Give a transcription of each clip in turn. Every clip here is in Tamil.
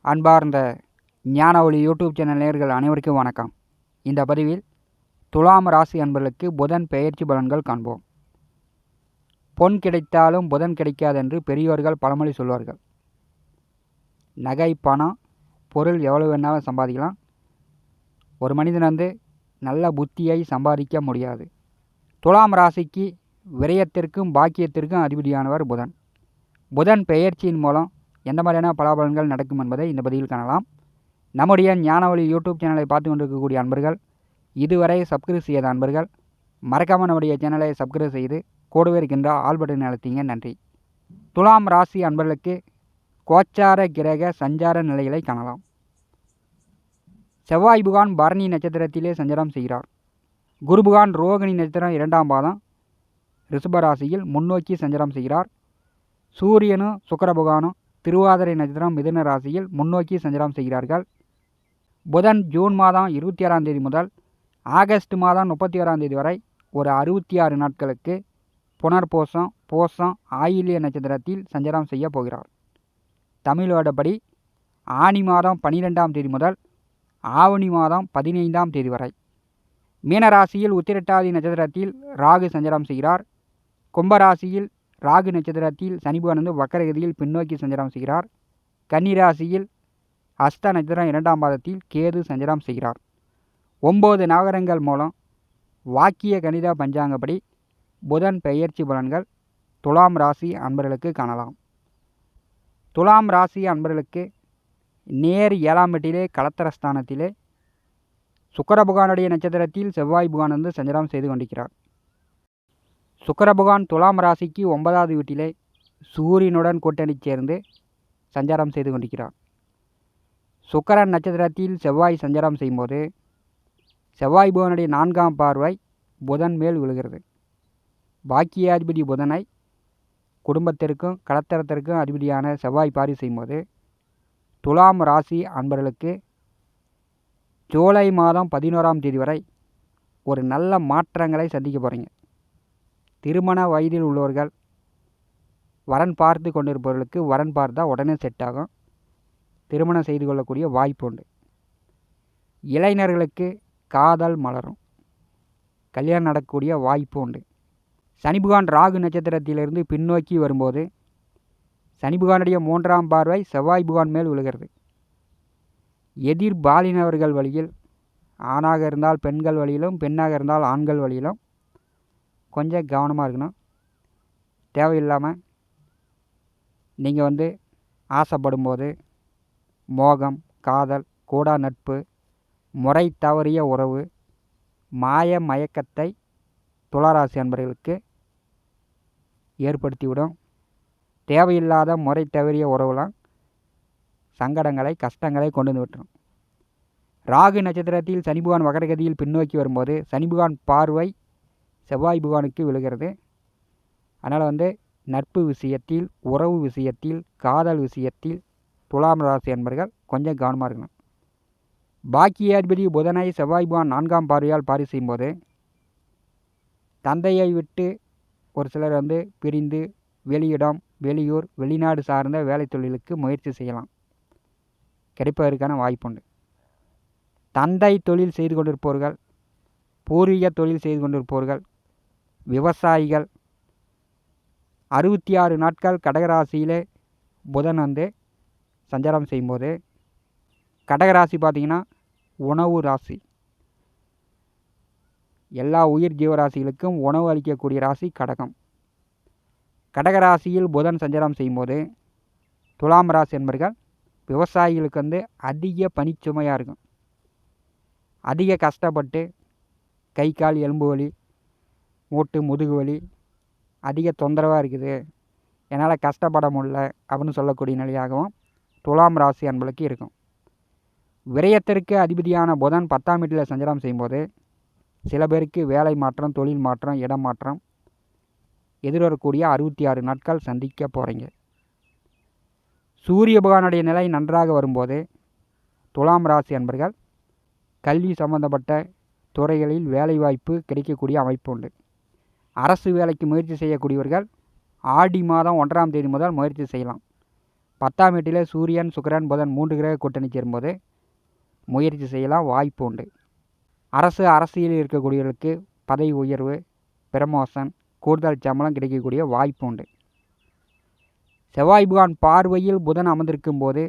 அன்பார்ந்த ஞான ஒளி யூடியூப் சேனல் நேர்கள் அனைவருக்கும் வணக்கம். இந்த பதிவில் துலாம் ராசி அன்பர்களுக்கு புதன் பெயர்ச்சி பலன்கள் காண்போம். பொன் கிடைத்தாலும் புதன் கிடைக்காதென்று பெரியோர்கள் பழமொழி சொல்வார்கள். நகை பணம் பொருள் எவ்வளவு வேணாலும் சம்பாதிக்கலாம். ஒரு மனிதன் வந்து நல்ல புத்தியை சம்பாதிக்க முடியாது. துலாம் ராசிக்கு விரயத்திற்கும் பாக்கியத்திற்கும் அதிபதியானவர் புதன். புதன் பெயர்ச்சியின் மூலம் எந்த மாதிரியான பலாபலன்கள் நடக்கும் என்பதை இந்த பதிவில் காணலாம். நம்முடைய ஞானவழி யூடியூப் சேனலை பார்த்து கொண்டிருக்கக்கூடிய அன்பர்கள் இதுவரை சப்ஸ்கிரைப் செய்யாத அன்பர்கள் மறக்காமல் நம்முடைய சேனலை சப்ஸ்கிரைப் செய்து கூடவே இருக்கின்ற ஆல் பட்டன் நன்றி. துலாம் ராசி அன்பர்களுக்கு கோச்சார கிரக சஞ்சார நிலைகளை காணலாம். செவ்வாய் புகான் பரணி நட்சத்திரத்திலே சஞ்சாரம் செய்கிறார். குருபுகான் ரோகிணி நட்சத்திரம் இரண்டாம் பாதம் ரிஷபராசியில் முன்னோக்கி சஞ்சாரம் செய்கிறார். சூரியனும் சுக்கரபுகானும் திருவாதிரை நட்சத்திரம் மிதுன ராசியில் முன்னோக்கி சஞ்சாரம் செய்கிறார்கள். புதன் ஜூன் மாதம் இருபத்தி ஆறாம் தேதி முதல் ஆகஸ்ட் மாதம் முப்பத்தி ஓராம் தேதி வரை ஒரு அறுபத்தி ஆறு நாட்களுக்கு புனர்போசம் போசம் ஆயில்ய நட்சத்திரத்தில் சஞ்சாரம் செய்ய போகிறார். தமிழ் வருடப்படி ஆனி மாதம் பனிரெண்டாம் தேதி முதல் ஆவணி மாதம் பதினைந்தாம் தேதி வரை. மீனராசியில் உத்திரட்டாதி நட்சத்திரத்தில் ராகு சஞ்சாரம் செய்கிறார். கும்பராசியில் ராகு நட்சத்திரத்தில் சனிபகனந்து வக்கரகதியில் பின்னோக்கி சஞ்சாரம் செய்கிறார். கன்னிராசியில் அஸ்த நட்சத்திரம் இரண்டாம் பாதத்தில் கேது சஞ்சாரம் செய்கிறார். ஒம்பது நகரங்கள் மூலம் வாக்கிய கணித பஞ்சாங்கப்படி புதன் பெயர்ச்சி பலன்கள் துலாம் ராசி அன்பர்களுக்கு காணலாம். துலாம் ராசி அன்பர்களுக்கு நேர் ஏழாம் கலத்தரஸ்தானத்திலே சுக்கர புகானுடைய நட்சத்திரத்தில் செவ்வாய் புகான் வந்து சஞ்சாரம் செய்து கொண்டிருக்கிறார். சுக்கர புகான் துலாம் ராசிக்கு ஒன்பதாவது வீட்டிலே சூரியனுடன் கூட்டணி சேர்ந்து சஞ்சாரம் செய்து கொண்டிருக்கிறார். சுக்கரன் நட்சத்திரத்தில் செவ்வாய் சஞ்சாரம் செய்யும்போது செவ்வாய் புவனுடைய நான்காம் பார்வை புதன் மேல் விழுகிறது. பாக்கியாதிபதி புதனை குடும்பத்திற்கும் கடத்தரத்திற்கும் அதிபதியான செவ்வாய் பாரி செய்யும்போது துலாம் ராசி அன்பர்களுக்கு ஜூலை மாதம் பதினோராம் தேதி வரை ஒரு நல்ல மாற்றங்களை சந்திக்க போகிறீங்க திருமண வயதில் உள்ளவர்கள் வரன் பார்த்து கொண்டிருப்பவர்களுக்கு வரன் பார்த்தா உடனே செட் ஆகும். திருமணம் செய்து கொள்ளக்கூடிய வாய்ப்பு உண்டு. இளைஞர்களுக்கு காதல் மலரும். கல்யாணம் நடக்கக்கூடிய வாய்ப்பு உண்டு. சனிபுகான் ராகு நட்சத்திரத்திலிருந்து பின்னோக்கி வரும்போது சனிபுகானுடைய மூன்றாம் பார்வை செவ்வாய் புகான் மேல் விழுகிறது. எதிர் பாலினவர்கள் வழியில் ஆணாக இருந்தால் பெண்கள் வழியிலும் பெண்ணாக இருந்தால் ஆண்கள் வழியிலும் கொஞ்சம் கவனமாக இருக்கணும். தேவையில்லாமல் நீங்கள் வந்து ஆசைப்படும்போது மோகம் காதல் கூடா நட்பு முறை தவறிய உறவு மாய மயக்கத்தை துளாராசி அன்பர்களுக்கு ஏற்படுத்திவிடும். தேவையில்லாத முறை தவறிய உறவுலாம் சங்கடங்களை கஷ்டங்களை கொண்டு வந்து விட்டுரும். ராகு நட்சத்திரத்தில் சனிபுகான் வகரகதியில் பின்னோக்கி வரும்போது சனிபுகான் பார்வை செவ்வாய் புகானுக்கு விழுகிறது. அதனால் வந்து நட்பு விஷயத்தில் உறவு விஷயத்தில் காதல் விஷயத்தில் துலாம் ராசி என்பர்கள் கொஞ்சம் கவனமாக இருக்கணும். பாக்கியாதிபதி புதனை செவ்வாய் புகான் நான்காம் பார்வையால் பாரி செய்யும்போது தந்தையை விட்டு ஒரு சிலர் வந்து பிரிந்து வெளியிடம் வெளியூர் வெளிநாடு சார்ந்த வேலை தொழிலுக்கு முயற்சி செய்யலாம். கிடைப்பதற்கான வாய்ப்புண்டு தந்தை தொழில் செய்து கொண்டிருப்பவர்கள் பூர்வீக தொழில் செய்து கொண்டிருப்பவர்கள் விவசாயிகள். அறுபத்தி ஆறு நாட்கள் கடகராசியிலே புதன் வந்து சஞ்சாரம் செய்யும்போது கடகராசி பார்த்திங்கன்னா உணவு ராசி. எல்லா உயிர் ஜீவராசிகளுக்கும் உணவு அளிக்கக்கூடிய ராசி கடகம். கடகராசியில் புதன் சஞ்சாரம் செய்யும்போது துலாம் ராசி என்பர்கள் விவசாயிகளுக்கு வந்து அதிக பனிச்சுமையாக இருக்கும். அதிக கஷ்டப்பட்டு கை கால் எலும்பு வலி மூட்டு முதுகு வலி அதிக தொந்தரவாக இருக்குது. என்னால் கஷ்டப்பட முடியல அப்படின்னு சொல்லக்கூடிய நிலையாகவும் துலாம் ராசி அன்பளுக்கு இருக்கும். விரயத்திற்கு அதிபதியான புதன் பத்தாம் வீட்டில் சஞ்சாரம் செய்யும்போது சில பேருக்கு வேலை மாற்றம் தொழில் மாற்றம் இடம் மாற்றம் எதிர்வரக்கூடிய அறுபத்தி ஆறு நாட்கள் சந்திக்க போகிறீங்க சூரிய பகவானுடைய நிலை நன்றாக வரும்போது துலாம் ராசி அன்பர்கள் கல்வி சம்பந்தப்பட்ட துறைகளில் வேலைவாய்ப்பு கிடைக்கக்கூடிய அமைப்பு உண்டு. அரசு வேலைக்கு முயற்சி செய்யக்கூடியவர்கள் ஆடி மாதம் ஒன்றாம் தேதி முதல் முயற்சி செய்யலாம். பத்தாம் வீட்டிலே சூரியன் சுக்கரன் புதன் மூன்று கிரக கூட்டணி சேரும்போது முயற்சி செய்யலாம். வாய்ப்பு உண்டு. அரசு அரசியலில் இருக்கக்கூடியவர்களுக்கு பதவி உயர்வு பிரமோஷன் கூடுதல் சம்பளம் கிடைக்கக்கூடிய வாய்ப்பு உண்டு. செவ்வாய் புகான் பார்வையில் புதன் அமர்ந்திருக்கும் போது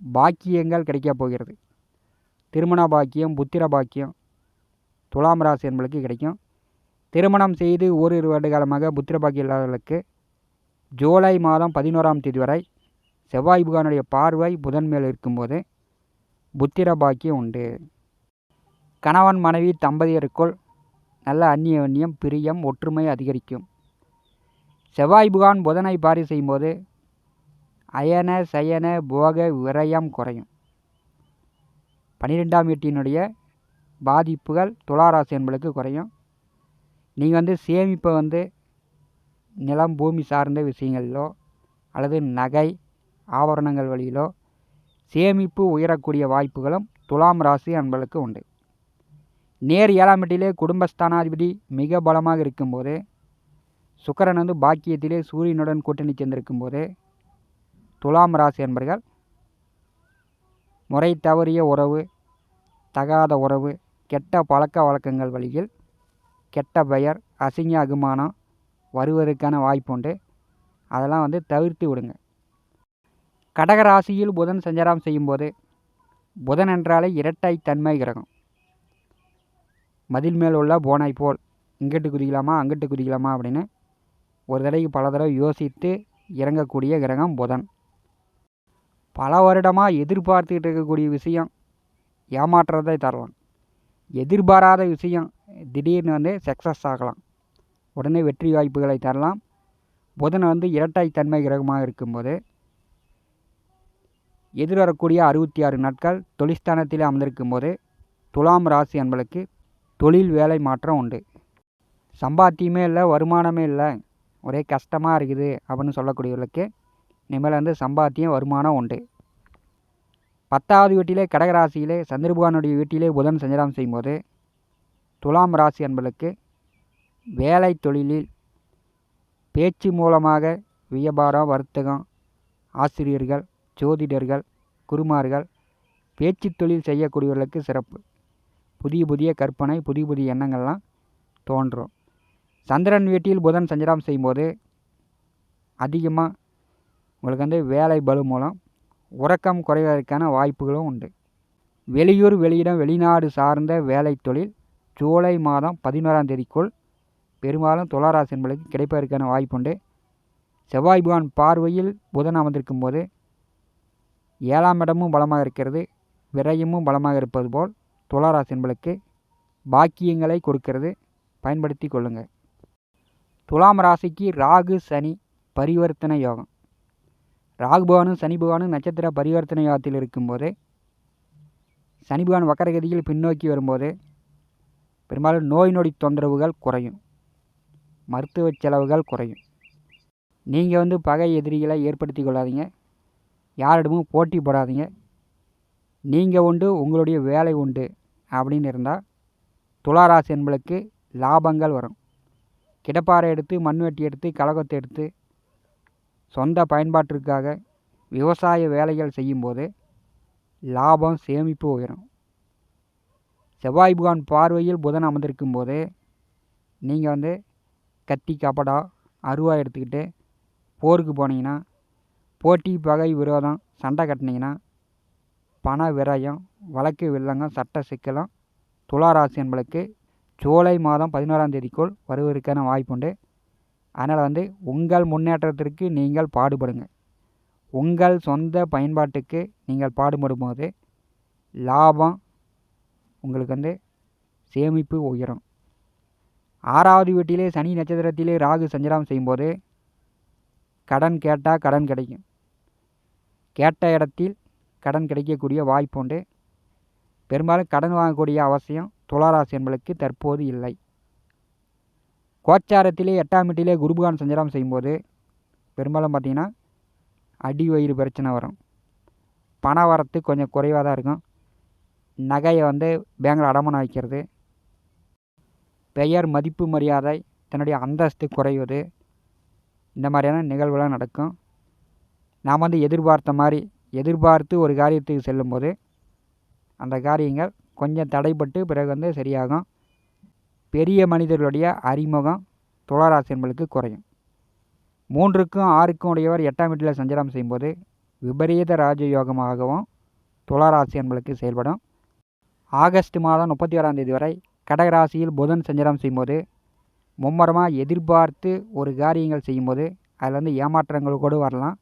பாக்கியங்கள் கிடைக்கப் போகிறது. திருமண பாக்கியம் புத்திர பாக்கியம் துலாம் ராசி என்பளுக்கு கிடைக்கும். திருமணம் செய்து ஓரிரு வருட காலமாக புத்திர இல்லாதவர்களுக்கு ஜூலை மாதம் பதினோராம் தேதி வரை செவ்வாய் புகானுடைய பார்வை புதன் மேல் இருக்கும்போது புத்திர பாக்கியம் உண்டு. கணவன் மனைவி தம்பதியருக்குள் நல்ல அந்நியோன்யம் பிரியம் ஒற்றுமை அதிகரிக்கும். செவ்வாய் புகான் புதனை பாரி செய்யும்போது அயன சயன போக விரயம் குறையும். பன்னிரெண்டாம் வீட்டினுடைய பாதிப்புகள் துளாராசி என்பளுக்கு குறையும். நீங்கள் வந்து சேமிப்பை வந்து நிலம் பூமி சார்ந்த விஷயங்களிலோ அல்லது நகை ஆபரணங்கள் வழியிலோ சேமிப்பு உயரக்கூடிய வாய்ப்புகளும் துலாம் ராசி அன்பர்களுக்கு உண்டு. நேர் ஏழாம் வீட்டிலே குடும்பஸ்தானாதிபதி மிக பலமாக இருக்கும்போது சுக்கரன் வந்து பாக்கியத்திலே சூரியனுடன் கூட்டணி சேர்ந்திருக்கும் போது துலாம் ராசி என்பர்கள் முறை தவறிய உறவு தகாத உறவு கெட்ட பழக்க வழக்கங்கள் வழியில் கெட்ட பெயர் அசிங்க அகுமானம் வருவதற்கான வாய்ப்பு உண்டு அதெல்லாம் வந்து தவிர்த்து விடுங்க. கடகராசியில் புதன் சஞ்சாரம் செய்யும்போது புதன் என்றாலே இரட்டை தன்மை கிரகம். மதில் மேல் உள்ள போனாய் போல் இங்கிட்டு குதிக்கலாமா அங்கிட்டு குதிக்கலாமா? அப்படின்னு ஒரு தடவைக்கு பல தடவை யோசித்து இறங்கக்கூடிய கிரகம் புதன். பல வருடமாக எதிர்பார்த்துக்கிட்டு இருக்கக்கூடிய விஷயம் ஏமாற்றத்தை தரலாம் எதிர்பாராத விஷயம். திடீர்னு வந்து சக்ஸஸ் ஆகலாம். உடனே வெற்றி வாய்ப்புகளை தரலாம். புதன் வந்து இரட்டை தன்மை கிரகமாக இருக்கும்போது எதிர்வரக்கூடிய அறுபத்தி ஆறு நாட்கள் தொழிற்ஸ்தானத்தில் அமர்ந்திருக்கும் போது துலாம் ராசி என்பளுக்கு தொழில் வேலை மாற்றம் உண்டு. சம்பாத்தியமே இல்லை வருமானமே இல்லை. ஒரே கஷ்டமாக இருக்குது அப்படின்னு சொல்லக்கூடியவர்களுக்கு இனிமேல் வந்து சம்பாத்தியம் வருமானம் உண்டு. பத்தாவது வீட்டிலே கடகராசியிலே சந்திரபகவானுடைய வீட்டிலே புதன் சஞ்சாரம் செய்யும்போது துலாம் ராசி என்பதற்கு வேலை தொழிலில் பேச்சு மூலமாக வியாபாரம் வர்த்தகம் ஆசிரியர்கள் ஜோதிடர்கள் குருமார்கள் பேச்சு தொழில் செய்யக்கூடியவர்களுக்கு சிறப்பு. புதிய புதிய கற்பனை புதிய புதிய எண்ணங்கள்லாம் தோன்றும். சந்திரன் வீட்டில் புதன் சஞ்சாரம் செய்யும்போது அதிகமாக உங்களுக்கு வந்து வேலை பலு மூலம் உறக்கம் குறைவதற்கான வாய்ப்புகளும் உண்டு. வெளியூர் வெளியிடம் வெளிநாடு சார்ந்த வேலை தொழில் ஜூலை மாதம் பதினோராம் தேதிக்குள் பெரும்பாலும் துளாராசி என்பளுக்கு கிடைப்பதற்கான வாய்ப்புண்டு. செவ்வாய் பகவான் பார்வையில் புதன் அமர்ந்திருக்கும் போது ஏழாம் இடமும் பலமாக இருக்கிறது விரயமும் பலமாக இருப்பது போல் துளாராசி என்பளுக்கு பாக்கியங்களை கொடுக்கிறது. பயன்படுத்தி கொள்ளுங்கள். துலாம் ராசிக்கு ராகு சனி பரிவர்த்தனை யோகம். ராகு பகவானும் சனி பகவானும் நட்சத்திர பரிவர்த்தனை யோகத்தில் இருக்கும்போது சனி பகவான் வக்கரகதியில் பின்னோக்கி வரும்போது பெரும்பாலும் நோய் நொடி தொந்தரவுகள் குறையும். மருத்துவ செலவுகள் குறையும். நீங்கள் வந்து பகை எதிரிகளை ஏற்படுத்தி கொள்ளாதீங்க. யாரிடமும் போட்டி போடாதீங்க. நீங்கள் உண்டு உங்களுடைய வேலை உண்டு அப்படின்னு இருந்தால் துளாராசி என்பளுக்கு லாபங்கள் வரும். கிடப்பாறை எடுத்து மண்வெட்டி எடுத்து கலகத்தை எடுத்து சொந்த பயன்பாட்டிற்காக விவசாய வேலைகள் செய்யும்போது லாபம் சேமிப்பு உயரும். செவ்வாய் புகான் பார்வையில் புதன் அமர்ந்திருக்கும் போது நீங்கள் வந்து கத்தி கபடா அருவா எடுத்துக்கிட்டு போருக்கு போனீங்கன்னா போட்டி பகை விரோதம் சண்டை கட்டினீங்கன்னா பண விரயம் வழக்கு வில்லங்கம் சட்ட சிக்கலம் துளாராசி என்பளுக்கு ஜூலை மாதம் பதினோராம் தேதிக்குள் வருவதற்கான வாய்ப்புண்டு. அதனால் வந்து உங்கள் முன்னேற்றத்திற்கு நீங்கள் பாடுபடுங்க உங்கள் சொந்த பயன்பாட்டுக்கு நீங்கள் பாடுபடும் போது லாபம் உங்களுக்கு வந்து சேமிப்பு உயரும். ஆறாவது வீட்டிலே சனி நட்சத்திரத்திலே ராகு சஞ்சலம் செய்யும்போது கடன் கேட்டால் கடன் கிடைக்கும். கேட்ட இடத்தில் கடன் கிடைக்கக்கூடிய வாய்ப்பு உண்டு. பெரும்பாலும் கடன் வாங்கக்கூடிய அவசியம் துளாராசி என்பளுக்கு தற்போது இல்லை. கோச்சாரத்திலே எட்டாம் வீட்டிலே குருபகான் சஞ்சாரம் செய்யும்போது பெரும்பாலும் பார்த்திங்கன்னா அடி வயிறு பிரச்சனை வரும். பண வரத்து கொஞ்சம் குறைவாக தான் இருக்கும். நகையை வந்து பேங்கில் அடமானம் வைக்கிறது. பெயர் மதிப்பு மரியாதை தன்னுடைய அந்தஸ்து குறைவது இந்த மாதிரியான நிகழ்வுலாம் நடக்கும். நாம் வந்து எதிர்பார்த்த மாதிரி எதிர்பார்த்து ஒரு காரியத்துக்கு செல்லும்போது அந்த காரியங்கள் கொஞ்சம் தடைப்பட்டு பிறகு வந்து சரியாகும். பெரிய மனிதர்களுடைய அறிமுகம் துளாராசி என்பளுக்கு குறையும். மூன்றுக்கும் ஆறுக்கும் உடையவர் எட்டாம் வீட்டில் சஞ்சாரம் செய்யும்போது விபரீத ராஜயோகமாகவும் துளாராசி என்பளுக்கு செயல்படும். ஆகஸ்ட் மாதம் முப்பத்தி ஓராம் தேதி வரை கடகராசியில் புதன் சஞ்சாரம் செய்யும்போது மும்மரமாக எதிர்பார்த்து ஒரு காரியங்கள் செய்யும்போது அதில் வந்து ஏமாற்றங்கள் கூட வரலாம்.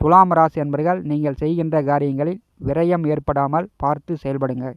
துலாம் ராசி என்பர்கள் நீங்கள் செய்கின்ற காரியங்களில் விரயம் ஏற்படாமல் பார்த்து செயல்படுங்கள்.